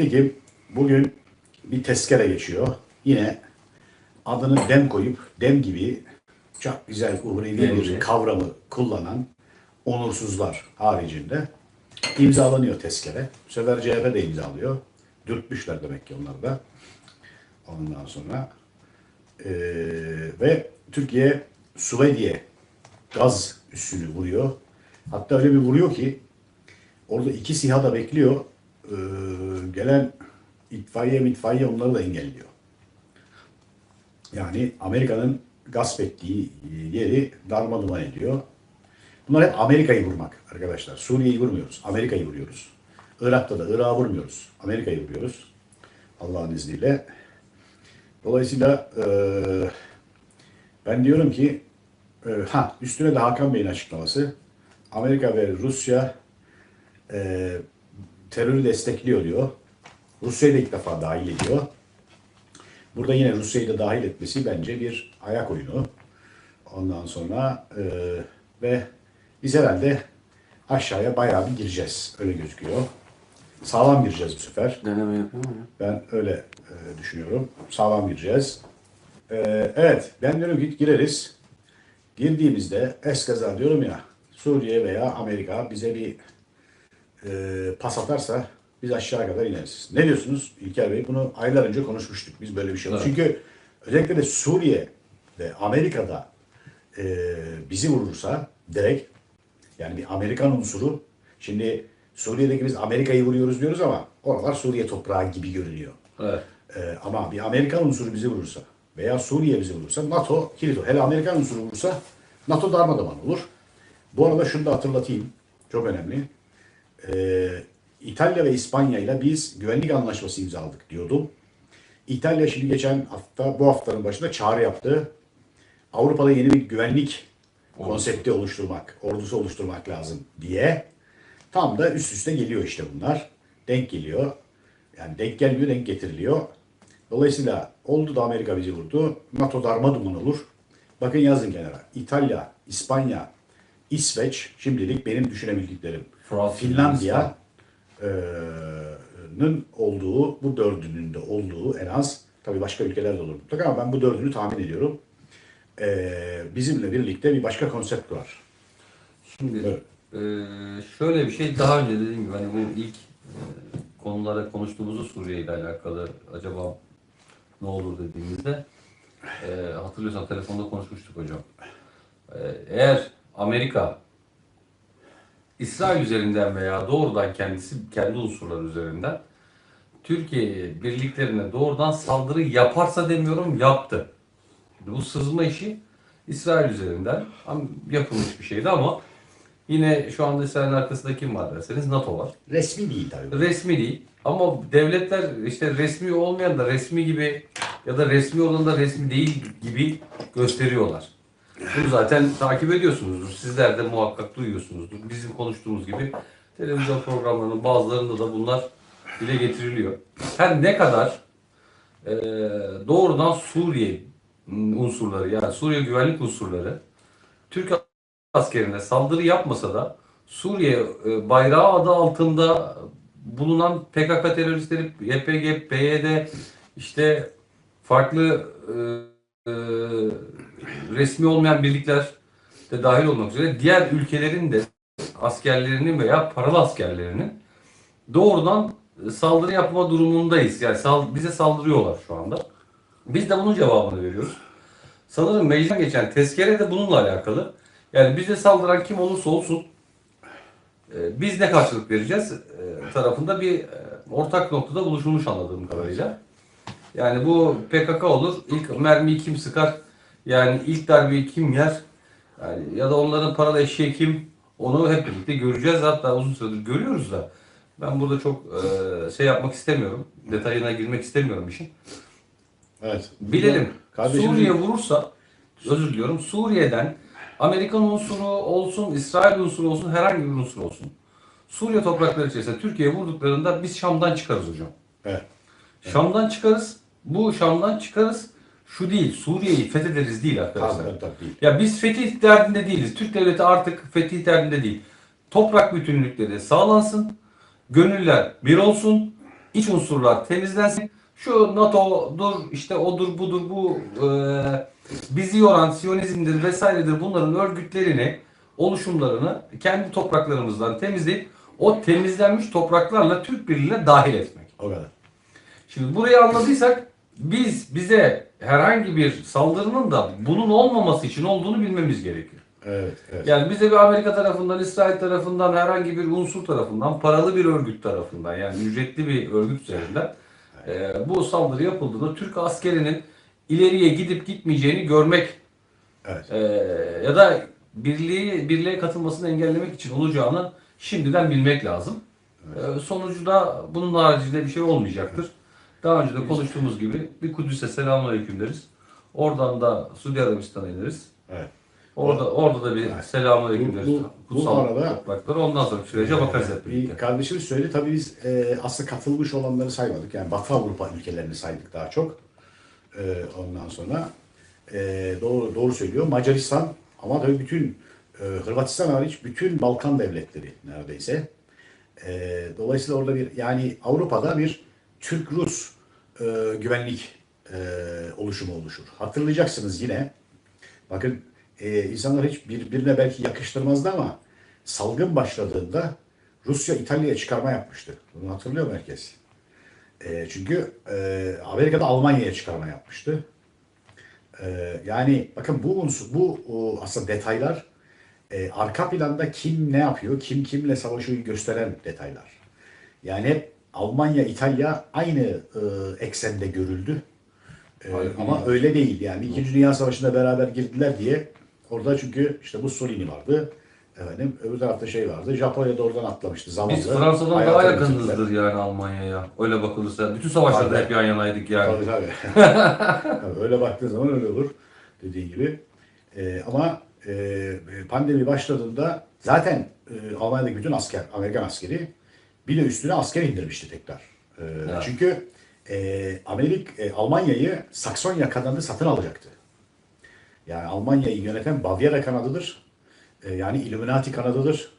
Nitekim bugün bir tezkere geçiyor. Yine adını dem koyup dem gibi çok güzel uhrevi bir kavramı kullanan onursuzlar haricinde imzalanıyor tezkere. Bu sefer CHP de imzalıyor. Dürtmüşler demek ki onlar da. Ondan sonra eee, ve Türkiye Suveydi'ye gaz üssünü vuruyor. Hatta öyle bir vuruyor ki orada iki SİHA da bekliyor. Eee, gelen itfaiye mitfaiye onları da engelliyor. Yani Amerika'nın gasp ettiği yeri darmaduman ediyor. Bunlar hep Amerika'yı vurmak arkadaşlar. Suriye'yi vurmuyoruz. Amerika'yı vuruyoruz. Irak'ta da Irak'ı vurmuyoruz. Amerika'yı vuruyoruz. Allah'ın izniyle. Dolayısıyla eee, ben diyorum ki eee, ha üstüne de Hakan Bey'in açıklaması. Amerika ve Rusya eee terörü destekliyor diyor. Rusya'yı da ilk defa dahil ediyor. Burada yine Rusya'yı da dahil etmesi bence bir ayak oyunu. Ondan sonra e, ve biz herhalde aşağıya bayağı bir gireceğiz. Öyle gözüküyor. Sağlam gireceğiz bu sefer. Deneme yapıyor mu ya? Ben öyle e, düşünüyorum. Sağlam gireceğiz. E, evet, ben diyorum ki gireriz. Girdiğimizde eskaza diyorum ya, Suriye veya Amerika bize bir e, pas atarsa biz aşağı kadar ineriz. Ne diyorsunuz İlker Bey? Bunu aylar önce konuşmuştuk. Biz böyle bir şey Evet. Çünkü özellikle de Suriye ve Amerika'da e, bizi vurursa direkt yani bir Amerikan unsuru şimdi Suriye'deki biz Amerika'yı vuruyoruz diyoruz ama oralar Suriye toprağı gibi görünüyor. Evet. Ee, ama bir Amerikan unsuru bizi vurursa veya Suriye bizi vurursa NATO kilit olur. Hele Amerikan unsuru vurursa NATO darmadağın olur. Bu arada şunu da hatırlatayım. Çok önemli. Ee, İtalya ve İspanya ile biz güvenlik anlaşması imzaladık diyordum. İtalya şimdi geçen hafta, bu haftanın başında çağrı yaptı. Avrupa'da yeni bir güvenlik konsepti oluşturmak, ordusu oluşturmak lazım diye. Tam da üst üste geliyor işte bunlar. Denk geliyor. Yani denk gelmiyor, denk getiriliyor. Dolayısıyla oldu da Amerika bizi vurdu. NATO darma duman olur. Bakın yazın kenara. İtalya, İspanya, İsveç şimdilik benim düşünebildiklerim. Fransa, Finlandiya eee, olduğu, bu dördünün de olduğu en az, tabii başka ülkeler de olur mutlaka ama ben bu dördünü tahmin ediyorum. Bizimle birlikte bir başka konsept kurar. Şimdi Evet. eee, şöyle bir şey daha önce dediğim gibi hani bu ilk eee, konulara konuştuğumuzda Suriye ile alakalı acaba ne olur dediğimizde eee hatırlıyorsan telefonda konuşmuştuk hocam. Eee, eğer Amerika İsrail üzerinden veya doğrudan kendisi kendi unsurları üzerinden Türkiye birliklerine doğrudan saldırı yaparsa demiyorum yaptı. Şimdi bu sızma işi İsrail üzerinden yapılmış bir şeydi ama yine şu anda İsrail'in arkasında kim var derseniz NATO var. Resmi değil tabii. Resmi değil ama devletler işte resmi olmayan da resmi gibi ya da resmi olan da resmi değil gibi gösteriyorlar. Bunu zaten takip ediyorsunuzdur. Sizler de muhakkak duyuyorsunuzdur. Bizim konuştuğumuz gibi televizyon programlarının bazılarında da bunlar dile getiriliyor. Her ne kadar e, doğrudan Suriye unsurları yani Suriye güvenlik unsurları Türk askerine saldırı yapmasa da Suriye e, bayrağı adı altında bulunan PKK teröristleri, YPG, PYD işte farklı e, resmi olmayan birlikler de dahil olmak üzere diğer ülkelerin de askerlerinin veya paralı askerlerinin doğrudan saldırı yapma durumundayız. Yani sal- bize saldırıyorlar şu anda. Biz de bunun cevabını veriyoruz. Sanırım meclisten geçen tezkere de bununla alakalı. Yani bize saldıran kim olursa olsun e, biz ne karşılık vereceğiz e, tarafında bir e, ortak noktada buluşulmuş anladığım kadarıyla. Yani bu PKK olur. İlk mermiyi kim sıkar? Yani ilk darbeyi kim yer? Yani ya da onların paralı eşeği kim? Onu hep birlikte göreceğiz. Hatta uzun süredir görüyoruz da. Ben burada çok e, şey yapmak istemiyorum. Detayına girmek istemiyorum işin. Evet. Bilelim. Kardeşimizin- Suriye vurursa, özür diliyorum, Suriye'den Amerikan unsuru olsun, İsrail unsuru olsun, herhangi bir unsur olsun. Suriye toprakları içerisinde Türkiye'ye vurduklarında biz Şam'dan çıkarız hocam. Evet. Şam'dan çıkarız. Bu Şam'dan çıkarız. Şu değil, Suriye'yi fethederiz değil arkadaşlar. Tabii, tabii, değil. Ya biz fetih derdinde değiliz. Türk devleti artık fetih derdinde değil. Toprak bütünlükleri sağlansın. Gönüller bir olsun. iç unsurlar temizlensin. Şu NATO'dur, işte odur budur bu e, bizi yoran Siyonizmdir vesairedir bunların örgütlerini, oluşumlarını kendi topraklarımızdan temizleyip o temizlenmiş topraklarla Türk Birliği'ne dahil etmek. O kadar. Şimdi burayı anladıysak biz bize herhangi bir saldırının da bunun olmaması için olduğunu bilmemiz gerekiyor. Evet, evet. Yani bize bir Amerika tarafından, İsrail tarafından, herhangi bir unsur tarafından, paralı bir örgüt tarafından yani ücretli bir örgüt üzerinden e, bu saldırı yapıldığında Türk askerinin ileriye gidip gitmeyeceğini görmek Evet. e, ya da birliği birliğe katılmasını engellemek için olacağını şimdiden bilmek lazım. E, sonucu da bunun haricinde bir şey olmayacaktır. Daha önce de konuştuğumuz gibi bir Kudüs'e selamünaleyküm deriz. Oradan da Suudi Arabistan'a ineriz. Evet. Orada orada da bir selamünaleyküm Bu- deriz. bu- bu Kutsal arada- topraklara. Ondan sonra sürece bakarız hep Bir birlikte. kardeşimiz söyledi. Tabii biz e, aslında katılmış olanları saymadık. Yani Batı Avrupa ülkelerini saydık daha çok. E, ondan sonra e, doğru doğru söylüyor. Macaristan ama tabii bütün e, Hırvatistan hariç bütün Balkan devletleri neredeyse. E, dolayısıyla orada bir yani Avrupa'da bir Türk-Rus e, güvenlik e, oluşumu oluşur. Hatırlayacaksınız yine Bakın e, insanlar hiç birbirine belki yakıştırmazdı ama salgın başladığında Rusya İtalya'ya çıkarma yapmıştı. Bunu hatırlıyor mu herkes? E, çünkü e, Amerika'da Almanya'ya çıkarma yapmıştı. E, yani bakın bu unsur, bu o, aslında detaylar e, arka planda kim ne yapıyor, kim kimle savaşıyor gösteren detaylar. Yani hep Almanya, İtalya aynı e, eksende görüldü. Hayır, ama öyle değil yani. İkinci Dünya Savaşı'nda beraber girdiler diye orada çünkü işte Mussolini vardı. Efendim öbür tarafta şey vardı. Japonya da oradan atlamıştı zamanla. Biz Fransa'dan daha bitirdiler. yakınızdır yani Almanya'ya. Öyle bakılırsa. Bütün savaşlarda Tabii. hep yan yanaydık yani. Tabii tabii. Tabii, öyle baktığın zaman öyle olur dediği gibi. Ee, ama e, pandemi başladığında zaten e, Almanya'daki bütün asker, Amerikan askeri bir de üstüne asker indirmişti tekrar. Ee, Evet. Çünkü e, Amerik, e, Almanya'yı Saksonya kanadı satın alacaktı. Yani Almanya'yı yöneten Bavyera kanadıdır. E, yani Illuminati kanadıdır.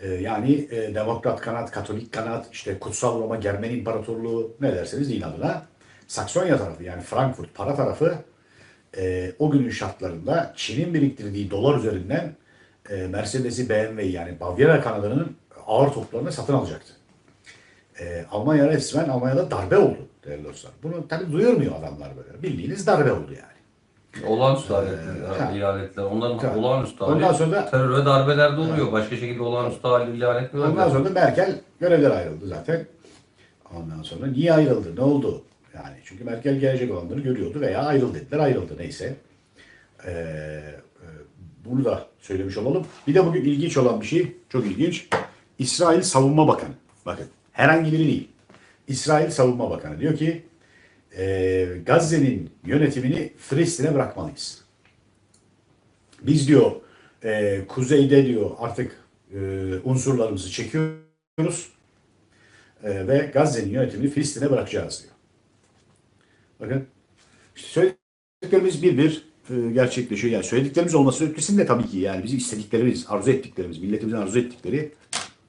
E, yani e, Demokrat kanat, Katolik kanat, işte Kutsal Roma Germen İmparatorluğu ne derseniz deyin adına. Saksonya tarafı yani Frankfurt para tarafı e, o günün şartlarında Çin'in biriktirdiği dolar üzerinden e, Mercedes'i BMW'yi yani Bavyera kanadının ağır toplarını satın alacaktı. E, Almanya resmen Almanya'da darbe oldu değerli dostlar. Bunu tabii duyurmuyor adamlar böyle. Bildiğiniz darbe oldu yani. Olağanüstü halet, ha. ilanetler. Onların Tabii. olağanüstü hali. Ondan sonra da- terör ve darbelerde oluyor. Başka şekilde olağanüstü hali ilan etmiyorlar. Ondan sonra da Merkel görevden ayrıldı zaten. Ondan sonra niye ayrıldı? Ne oldu? Yani çünkü Merkel gelecek olanları görüyordu veya ayrıl dediler. Ayrıldı neyse. Ee, e, bunu da söylemiş olalım. Bir de bugün ilginç olan bir şey, çok ilginç. İsrail Savunma Bakanı. Bakın herhangi biri değil. İsrail Savunma Bakanı diyor ki e, Gazze'nin yönetimini Filistin'e bırakmalıyız. Biz diyor e, kuzeyde diyor artık e, unsurlarımızı çekiyoruz e, ve Gazze'nin yönetimini Filistin'e bırakacağız diyor. Bakın işte söylediklerimiz bir bir e, gerçekleşiyor. Yani söylediklerimiz olması ötesinde tabii ki yani bizim istediklerimiz, arzu ettiklerimiz, milletimizin arzu ettikleri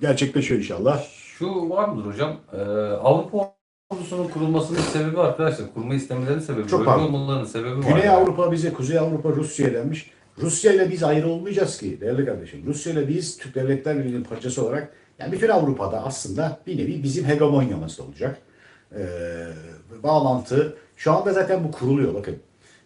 gerçekleşiyor inşallah. Şu var mıdır hocam? Ee, Avrupa ordusunun kurulmasının sebebi arkadaşlar. Kurma istemelerinin sebebi. Çok bölge pardon. olmalarının sebebi var. Güney yani. Avrupa bize, Kuzey Avrupa Rusya denmiş. Rusya ile biz ayrı olmayacağız ki değerli kardeşim. Rusya ile biz Türk Devletler Birliği'nin parçası olarak yani bütün Avrupa'da aslında bir nevi bizim hegemonyamız olacak. Ee, bağlantı şu anda zaten bu kuruluyor bakın.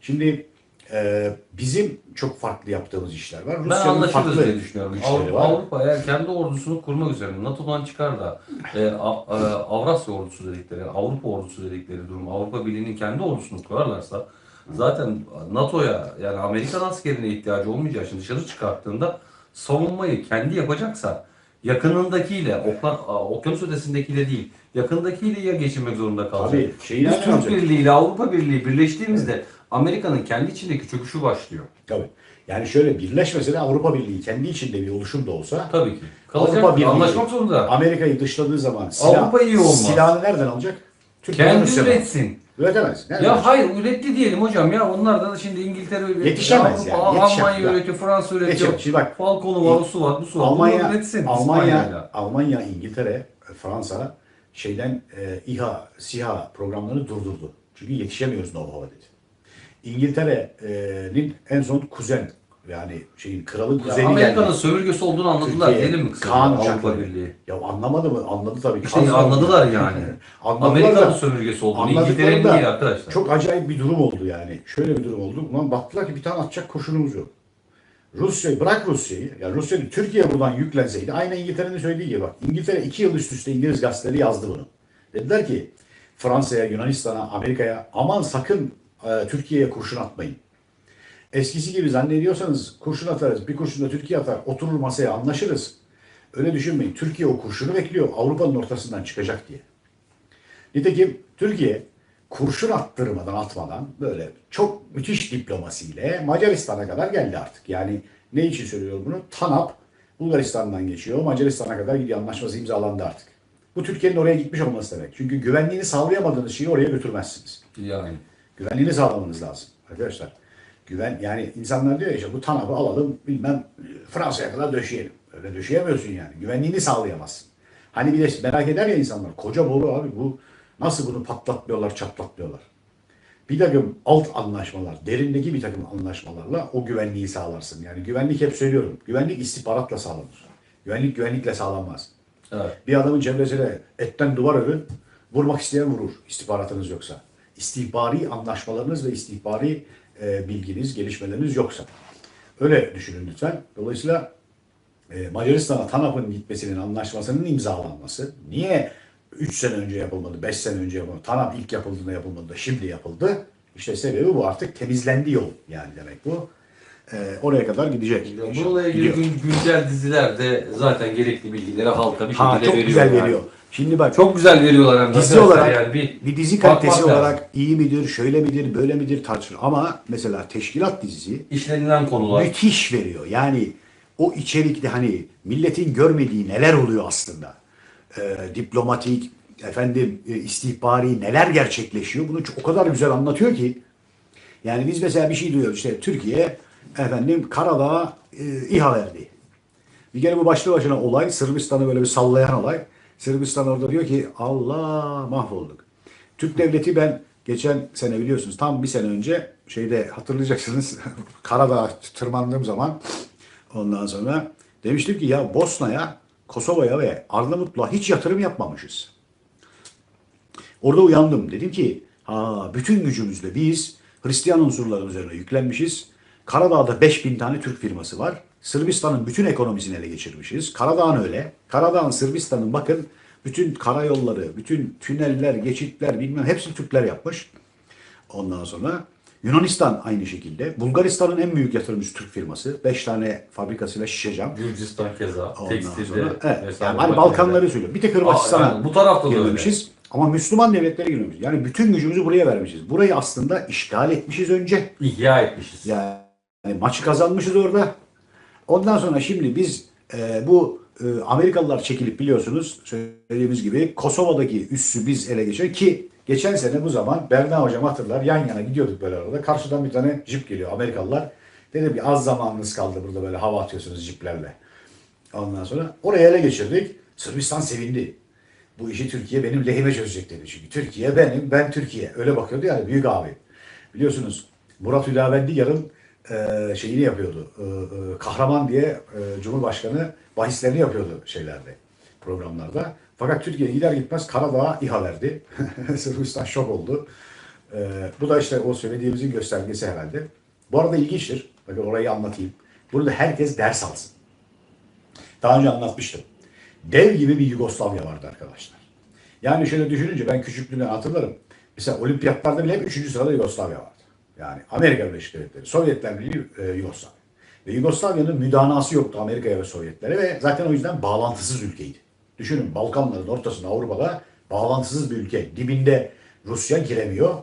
Şimdi e, bizim çok farklı yaptığımız işler var. Ben Rusya'nın anlaşılır diye düşünüyorum. Avrupa, var. Avrupa eğer kendi ordusunu kurmak üzere NATO'dan çıkar da e, A- e, Avrasya ordusu dedikleri, Avrupa ordusu dedikleri durum, Avrupa Birliği'nin kendi ordusunu kurarlarsa zaten NATO'ya yani Amerikan askerine ihtiyacı olmayacağı için dışarı çıkarttığında savunmayı kendi yapacaksa yakınındakiyle, okla, okyanus ötesindekiyle değil, yakındakiyle ya geçinmek zorunda kalacak. Tabii, şeyi Biz Türk? Birliği ile Avrupa Birliği birleştiğimizde Amerika'nın kendi içindeki çöküşü başlıyor. Tabii. Yani şöyle birleşmese de Avrupa Birliği kendi içinde bir oluşum da olsa Tabii ki. Kalacak, Avrupa Birliği anlaşmak zorunda. Amerika'yı dışladığı zaman silah, Avrupa iyi olmaz. silahını nereden alacak? Türkiye'den Kendi Rusya'dan. üretsin. Üretemez. Nereden Ya alacak? hayır üretti diyelim hocam ya onlar da şimdi İngiltere üretiyor, Yetişemez Avrupa, yani, yetişemez. Almanya üretiyor, Fransa üretiyor. Yetişemez. Şimdi bak, Falcon'u var, o su var, bu su var. Almanya, Bunları üretsin Almanya, İspanya'yla. Almanya, İngiltere, Fransa şeyden e, İHA, SİHA programlarını durdurdu. Çünkü yetişemiyoruz know-how'a dedi. İngiltere'nin en son kuzen yani şeyin kralın kuzeni Amerika'nın geldi. sömürgesi olduğunu anladılar Türkiye, değil mi kısaca Kaan Avrupa. Birliği? Ya anlamadı mı? Anladı tabii. İşte Kaan- anladılar yani. Anladılar Amerika'nın sömürgesi olduğunu, İngiltere'nin değil arkadaşlar. Çok acayip bir durum oldu yani. Şöyle bir durum oldu. Ulan baktılar ki bir tane atacak koşulumuz yok. Rusya'yı bırak Rusya'yı. Yani Rusya değil, Türkiye buradan yüklenseydi aynı İngiltere'nin söylediği gibi bak. İngiltere iki yıl üst üste İngiliz gazeteleri yazdı bunu. Dediler ki Fransa'ya, Yunanistan'a, Amerika'ya aman sakın e, Türkiye'ye kurşun atmayın. Eskisi gibi zannediyorsanız kurşun atarız. Bir kurşun da Türkiye atar. Oturur masaya anlaşırız. Öyle düşünmeyin. Türkiye o kurşunu bekliyor. Avrupa'nın ortasından çıkacak diye. Nitekim Türkiye kurşun attırmadan atmadan böyle çok müthiş diplomasiyle Macaristan'a kadar geldi artık. Yani ne için söylüyorum bunu? TANAP Bulgaristan'dan geçiyor. Macaristan'a kadar gidiyor. Anlaşması imzalandı artık. Bu Türkiye'nin oraya gitmiş olması demek. Çünkü güvenliğini sağlayamadığınız şeyi oraya götürmezsiniz. Yani. Güvenliğini sağlamanız lazım arkadaşlar. Güven yani insanlar diyor ya işte bu TANAP'ı alalım bilmem Fransa'ya kadar döşeyelim. Öyle döşeyemiyorsun yani. Güvenliğini sağlayamazsın. Hani bir de merak eder ya insanlar. Koca boru abi bu nasıl bunu patlatmıyorlar çatlatmıyorlar. Bir takım alt anlaşmalar, derindeki bir takım anlaşmalarla o güvenliği sağlarsın. Yani güvenlik hep söylüyorum. Güvenlik istihbaratla sağlanır. Güvenlik güvenlikle sağlanmaz. Evet. Bir adamın çevresine etten duvar örün, vurmak isteyen vurur istihbaratınız yoksa. İstihbari anlaşmalarınız ve istihbari e, bilginiz, gelişmeleriniz yoksa. Öyle düşünün lütfen. Dolayısıyla e, Macaristan'a TANAP'ın gitmesinin anlaşmasının imzalanması niye 3 sene önce yapılmadı, 5 sene önce yapılmadı, TANAP ilk yapıldığında yapılmadı da şimdi yapıldı. İşte sebebi bu artık temizlendi yol yani demek bu. E, oraya kadar gidecek. Bununla ilgili gün, güncel diziler de zaten gerekli bilgileri halka bir şekilde Ha, çok veriyor. güzel yani. veriyor. Şimdi bak Çok güzel veriyorlar hem dizi olarak yani bir, bir, dizi kalitesi lazım. olarak iyi midir, şöyle midir, böyle midir tartışılır. Ama mesela teşkilat dizisi işlenilen konular. müthiş veriyor. Yani o içerikte hani milletin görmediği neler oluyor aslında. Ee, diplomatik, efendim e, istihbari neler gerçekleşiyor. Bunu çok- o kadar güzel anlatıyor ki. Yani biz mesela bir şey duyuyoruz işte Türkiye efendim Karadağ'a e, İHA verdi. Bir kere bu başlı başına olay Sırbistan'ı böyle bir sallayan olay. Sırbistan orada diyor ki Allah mahvolduk. Türk devleti ben geçen sene biliyorsunuz tam bir sene önce şeyde hatırlayacaksınız Karadağ'a tırmandığım zaman ondan sonra demiştim ki ya Bosna'ya, Kosova'ya ve Arnavutluğa hiç yatırım yapmamışız. Orada uyandım. Dedim ki ha bütün gücümüzle biz Hristiyan unsurların üzerine yüklenmişiz. Karadağ'da 5000 tane Türk firması var. Sırbistan'ın bütün ekonomisini ele geçirmişiz. Karadağ'ın öyle. Karadağ'ın Sırbistan'ın bakın bütün karayolları, bütün tüneller, geçitler bilmem hepsini Türkler yapmış. Ondan sonra Yunanistan aynı şekilde. Bulgaristan'ın en büyük yatırımcısı Türk firması. 5 tane fabrikasıyla şişeceğim. Gürcistan keza. Ondan Tekstilde. sonra, evet, yani hani. Balkanları söylüyor. Bir tek Hırvatistan'a yani bu tarafta da öyle. girmemişiz. Ama Müslüman devletlere girmemişiz. Yani bütün gücümüzü buraya vermişiz. Burayı aslında işgal etmişiz önce. İhya etmişiz. Yani maçı kazanmışız orada. Ondan sonra şimdi biz e, bu e, Amerikalılar çekilip biliyorsunuz söylediğimiz gibi Kosova'daki üssü biz ele geçiyor ki geçen sene bu zaman Berna hocam hatırlar yan yana gidiyorduk böyle arada. Karşıdan bir tane jip geliyor Amerikalılar. Dedim ki az zamanınız kaldı burada böyle hava atıyorsunuz jiplerle. Ondan sonra oraya ele geçirdik. Sırbistan sevindi. Bu işi Türkiye benim lehime çözecek dedi. Çünkü Türkiye benim, ben Türkiye. Öyle bakıyordu yani büyük abi. Biliyorsunuz Murat Hüdavendi yarın e, şeyini yapıyordu. E, e, kahraman diye e, Cumhurbaşkanı bahislerini yapıyordu şeylerde, programlarda. Fakat Türkiye gider gitmez Karadağ'a İHA verdi. Sırbistan şok oldu. E, bu da işte o söylediğimizin göstergesi herhalde. Bu arada ilginçtir. Bakın orayı anlatayım. Burada herkes ders alsın. Daha önce anlatmıştım. Dev gibi bir Yugoslavya vardı arkadaşlar. Yani şöyle düşününce ben küçüklüğümden hatırlarım. Mesela olimpiyatlarda bile hep 3. sırada Yugoslavya vardı. Yani Amerika Birleşik Devletleri, Sovyetler Birliği, e, Yugoslavya. Ve Yugoslavya'nın müdanası yoktu Amerika'ya ve Sovyetlere ve zaten o yüzden bağlantısız ülkeydi. Düşünün Balkanların ortasında Avrupa'da bağlantısız bir ülke. Dibinde Rusya giremiyor.